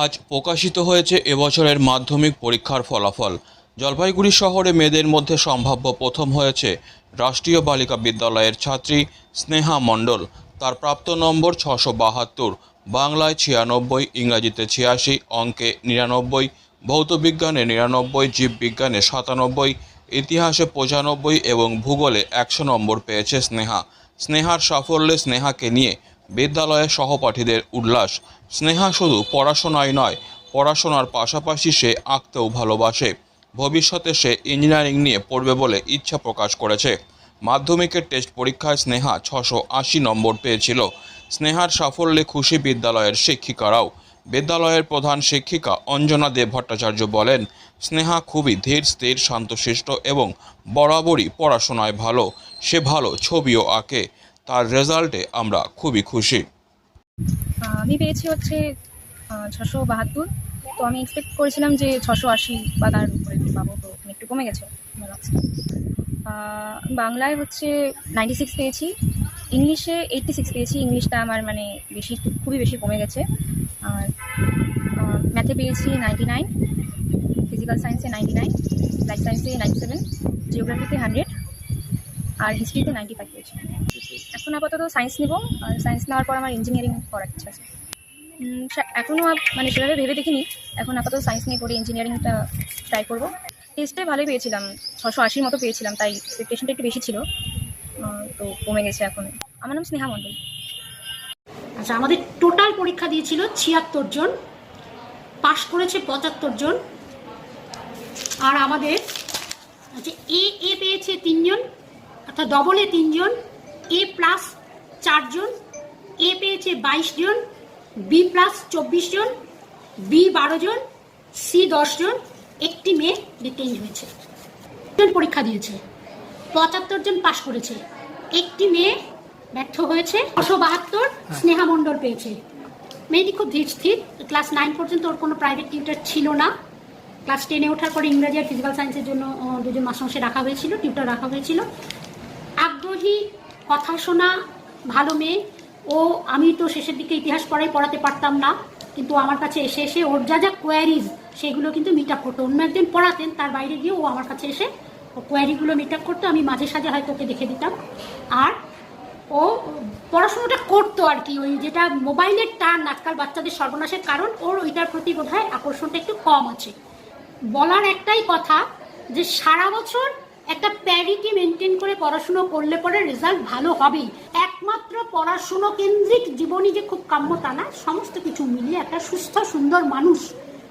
আজ প্রকাশিত হয়েছে এবছরের মাধ্যমিক পরীক্ষার ফলাফল। জলপাইগুড়ি শহরে মেয়েদের মধ্যে সম্ভাব্য প্রথম হয়েছে রাষ্ট্রীয় বালিকা বিদ্যালয়ের ছাত্রী স্নেহা মণ্ডল। তার প্রাপ্ত নম্বর ছশো বাহাত্তর, বাংলায় ছিয়ানব্বই, ইংরাজিতে ছিয়াশি, অঙ্কে নিরানব্বই ভৌতবিজ্ঞানে নিরানব্বই জীববিজ্ঞানে সাতানব্বই, ইতিহাসে পঁচানব্বই এবং ভূগোলে একশো নম্বর পেয়েছে স্নেহা। স্নেহার সাফল্যে স্নেহাকে নিয়ে বিদ্যালয়ের সহপাঠীদের উল্লাস। স্নেহা শুধু পড়াশোনায় নয়, পড়াশোনার পাশাপাশি সে আঁকতেও ভালোবাসে। ভবিষ্যতে সে ইঞ্জিনিয়ারিং নিয়ে পড়বে বলে ইচ্ছা প্রকাশ করেছে। মাধ্যমিকের টেস্ট পরীক্ষায় স্নেহা ছশো আশি নম্বর পেয়েছিল। স্নেহার সাফল্যে খুশি বিদ্যালয়ের শিক্ষিকারাও। বিদ্যালয়ের প্রধান শিক্ষিকা অঞ্জনা দেব ভট্টাচার্য বলেন, স্নেহা খুবই ধীর, স্থির, শান্তশিষ্ট এবং বরাবরই পড়াশোনায় ভালো। সে ভালো ছবিও আঁকে। তার রেজাল্টে আমরা খুবই খুশি। আমি পেয়েছি হচ্ছে ছশো বাহাত্তর। তো আমি এক্সপেক্ট করেছিলাম যে ছশো আশি বা তার উপরে পাবো, তো একটু কমে গেছে। বাংলায় হচ্ছে নাইনটি সিক্স পেয়েছি। ইংলিশে এইটটি সিক্স পেয়েছি। ইংলিশটা আমার মানে বেশি, খুবই বেশি কমে গেছে। আর ম্যাথে পেয়েছি নাইনটি নাইন ফিজিক্যাল সায়েন্সে নাইনটি নাইন লাইফ সায়েন্সে নাইনটি সেভেন জিওগ্রাফিতে হান্ড্রেড আর হিস্ট্রিতে নাইনটি ফাইভ পেয়েছি এখন আপাতত সায়েন্স নেব, আর সায়েন্স নেওয়ার পর আমার ইঞ্জিনিয়ারিং করার ইচ্ছা আছে। এখনও মানে সেভাবে ভেবে দেখিনি, এখন আপাতত সায়েন্স নিয়ে পড়ে ইঞ্জিনিয়ারিংটা ট্রাই করব। টেস্টে ভালোই পেয়েছিলাম, ছশো আশির মতো পেয়েছিলাম, তাই এক্সপেকটেশনটা একটু বেশি ছিল। তো কমে গেছে এখন। আমার নাম স্নেহা মণ্ডল। আচ্ছা আমাদের টোটাল পরীক্ষা দিয়েছিল ছিয়াত্তর জন, পাশ করেছে পঁচাত্তর জন। আর আমাদের আচ্ছা এ এ পেয়েছে তিনজন অর্থাৎ ডবল তিনজন এ প্লাস চারজন এ পেয়েছে বাইশ জন বি প্লাস চব্বিশ জন বি বারো জন সি দশ জন একটি মেয়ে রিটেঞ্জ হয়েছে। জন পরীক্ষা দিয়েছে পঁচাত্তর জন পাশ করেছে একটি মেয়ে ব্যর্থ হয়েছে ছশো বাহাত্তর স্নেহা মণ্ডল পেয়েছে। মেয়েটি খুব ধীর স্থির ক্লাস নাইন পর্যন্ত ওর কোনো প্রাইভেট টিউটার ছিল না। ক্লাস টেনে ওঠার পরে ইংরাজি আর ফিজিক্যাল সায়েন্সের জন্য দুজন মাস্টারমশাই রাখা হয়েছিল টিউটার রাখা হয়েছিল। আগ্রহী কথা শোনা, ভালো মেয়ে। ও, আমি তো শেষের দিকে ইতিহাস পড়াই, পড়াতে পারতাম না। কিন্তু আমার কাছে এসে এসে ওর যা যা কোয়ারিজ সেগুলো কিন্তু মিট আপ করতো। অন্য একদিন পড়াতেন, তার বাইরে গিয়ে ও আমার কাছে এসে ও কোয়ারিগুলো মিট আপ করতো। আমি মাঝে সাঝে হয়তো ওকে দেখে দিতাম। আর ও পড়াশোনাটা করতো আর কি। ওই যেটা মোবাইলের টান আজকাল বাচ্চাদের সর্বনাশের কারণ, ওর ওইটার প্রতি বোধ আকর্ষণটা একটু কম আছে। বলার একটাই কথা যে সারা বছর একটা প্যারিটি মেনটেন করে পড়াশুনো করলে পরে রেজাল্ট ভালো হবেই। একমাত্র পড়াশুনো কেন্দ্রিক জীবনই যে খুব কাম্য তা না, সমস্ত কিছু মিলিয়ে একটা সুস্থ, সুন্দর মানুষ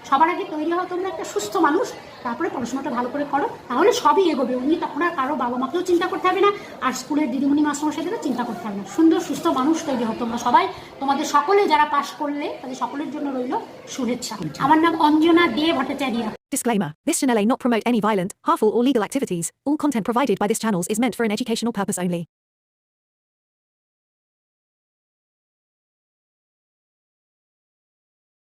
সবার আগে তৈরি হও তোমরা একটা সুস্থ মানুষ তারপরে পড়াশোনাটা ভালো করে করো তাহলে সবই এগোবে। উনি তখন আর কারও বাবা মাকেও চিন্তা করতে হবে না আর স্কুলের দিদিমণি মাস্টারমশাইদেরও চিন্তা করতে হবে না। সুন্দর সুস্থ মানুষ তৈরি হও তোমরা সবাই। তোমাদের সকলে যারা পাশ করলে তাদের সকলের জন্য রইল শুভেচ্ছা। আমার নাম অঞ্জনা দে Bhattacharya. Disclaimer This channel may not promote any violent, harmful, or legal activities. All content provided by this channel is meant for an educational purpose only.